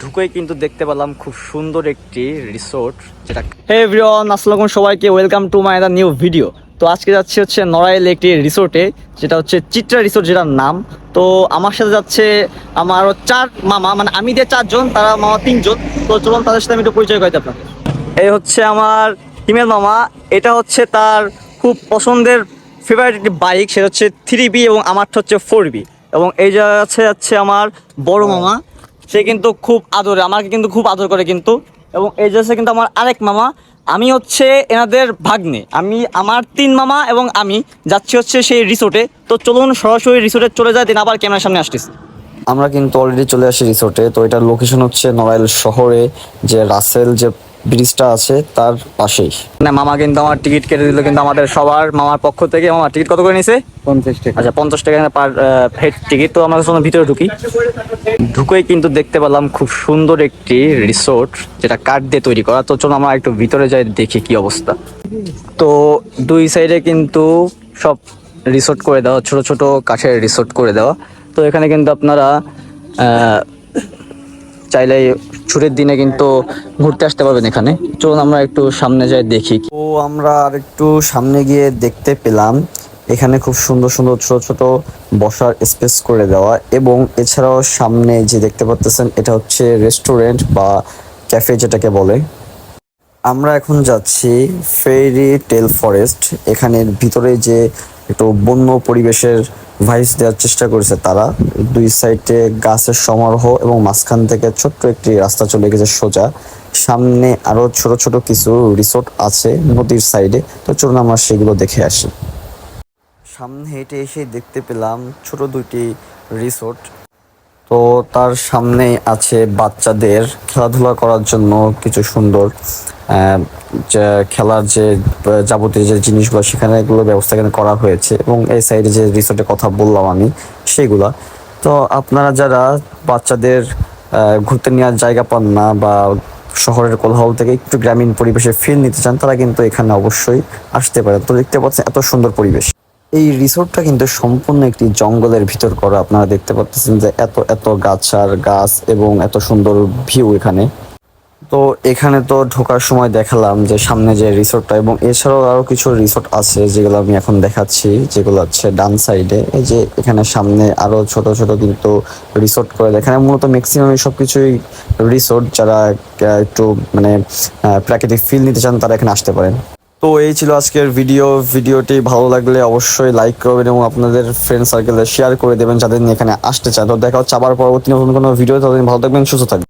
ঢুকেই কিন্তু দেখতে পেলাম খুব সুন্দর একটি রিসোর্ট যেটা হে এভরিওয়ান আসসালামু সবাইকে welcome to my the new video তো আজকে যাচ্ছি হচ্ছে নড়াইল একটি রিসোর্টে যেটা হচ্ছে চিত্রা রিসোর্ট যেটার নাম। তো আমার সাথে যাচ্ছে আমার চার মামা মানে আমি দিয়ে চারজন তারা মামা তিনজন। তো চলুন তাদের সাথে আমি একটু পরিচয় করতে আপনাকে এই হচ্ছে আমার হিমেল মামা এটা হচ্ছে তার খুব পছন্দের ফেভারিট একটি বাইক সেটা হচ্ছে থ্রি বি এবং আমারটা হচ্ছে ফোর বি এবং এই জায়গা আছে হচ্ছে আমার বড় মামা। সে কিন্তু খুব আদরে, আমাকে কিন্তু খুব আদর করে কিন্তু। এবং এই যে কিন্তু আমার আরেক মামা, আমি হচ্ছে এনাদের ভাগ্নে। আমি, আমার তিন মামা এবং আমি যাচ্ছি হচ্ছে সেই রিসোর্টে তো চলুন সরাসরি রিসোর্টে চলে যায় দিন আবার ক্যামেরার সামনে আসতেছি। আমরা কিন্তু অলরেডি চলে আসি রিসোর্টে তো এটার লোকেশন হচ্ছে নড়াইল শহরে যে রাসেল যে ব্রিজটা আছে তার পাশেই। না মামা কিন্তু আমার টিকিট কেটে দিল কিন্তু আমাদের সবার মামার পক্ষ থেকে মামার টিকিট কত করে নিছে? পঞ্চাশ টাকা। আচ্ছা পঞ্চাশ টাকা পার হেড টিকিট তো আমরা যখন ভিতরে ঢুকি ঢুকেই কিন্তু দেখতে পেলাম খুব সুন্দর একটি রিসোর্ট যেটা কাঠ দিয়ে তৈরি করা। তো চলো আমরা একটু ভিতরে যাই দেখি কি অবস্থা। তো দুই সাইডে কিন্তু সব রিসোর্ট করে দেওয়া ছোট ছোট কাঠের রিসোর্ট করে দেওয়া। তো এখানে কিন্তু আপনারা চাইলে ছুটির দিনে কিন্তু ঘুরতে আসতে পারবেন এখানে। চলুন আমরা একটু সামনে যাই, দেখি তো আমরা আর একটু সামনে গিয়ে দেখতে পেলাম। এখানে খুব সুন্দর সুন্দর ছোট ছোট বসার স্পেস করে দেওয়া এবং এছাড়াও সামনে যে দেখতে পাচ্ছেন এটা হচ্ছে রেস্টুরেন্ট বা ক্যাফে যেটাকে বলে। আমরা এখন যাচ্ছি ফেরি টেল ফরেস্ট এখানের ভিতরে যে একটু বন্য পরিবেশের ভাইস দেওয়ার চেষ্টা করেছে তারা। দুই সাইডে গাছের সমারোহ এবং মাঝখান থেকে ছোট্ট একটি রাস্তা চলে গেছে সোজা। সামনে আরও ছোট ছোট কিছু রিসোর্ট আছে নদীর সাইডে তো চলুন আমরা সেগুলো দেখে আসি। সামনে হেঁটে এসে দেখতে পেলাম ছোট দুইটি রিসোর্ট তো তার সামনে আছে বাচ্চাদের খেলাধুলা করার জন্য কিছু সুন্দর খেলার যে যাবতীয় যে জিনিসগুলো সেখানে এগুলো ব্যবস্থা এখানে করা হয়েছে এবং এই সাইডে যে রিসোর্টের কথা বললাম আমি সেগুলা। তো আপনারা যারা বাচ্চাদের ঘুরতে নেওয়ার জায়গা পান না বা শহরের কোলাহল থেকে একটু গ্রামীণ পরিবেশে ফিল নিতে চান, তারা কিন্তু এখানে অবশ্যই আসতে পারেন তো দেখতে পাচ্ছেন এত সুন্দর পরিবেশ। এই রিসোর্টটা কিন্তু সম্পূর্ণ একটি জঙ্গলের ভিতর করা। আপনারা দেখতে পাচ্ছেন যে এত এত গাছ আর গাছ এবং এত সুন্দর ভিউ এখানে। তো এখানে তো ঢোকার সময় দেখালাম যে সামনে যে রিসোর্টটা এবং এছাড়াও আরও কিছু রিসোর্ট আছে যেগুলো আমি এখন দেখাচ্ছি, যেগুলো হচ্ছে ডান সাইডে। এই যে এখানে সামনে আরও ছোট ছোট কিন্তু রিসোর্ট করে এখানে মূলত ম্যাক্সিমাম সব কিছুই রিসোর্ট যারা একটু মানে প্রাকৃতিক ফিল নিতে চান তারা এখানে আসতে পারেন। তো এই ছিল আজকের ভিডিও ভিডিওটি ভালো লাগলে অবশ্যই লাইক করবেন এবং আপনাদের ফ্রেন্ড সার্কেলে শেয়ার করে দেবেন যাদের নিয়ে এখানে আসতে চান তো দেখা হচ্ছে আবার পরবর্তী নতুন কোনো ভিডিও তাদের ভালো থাকবেন, সুস্থ থাকবেন।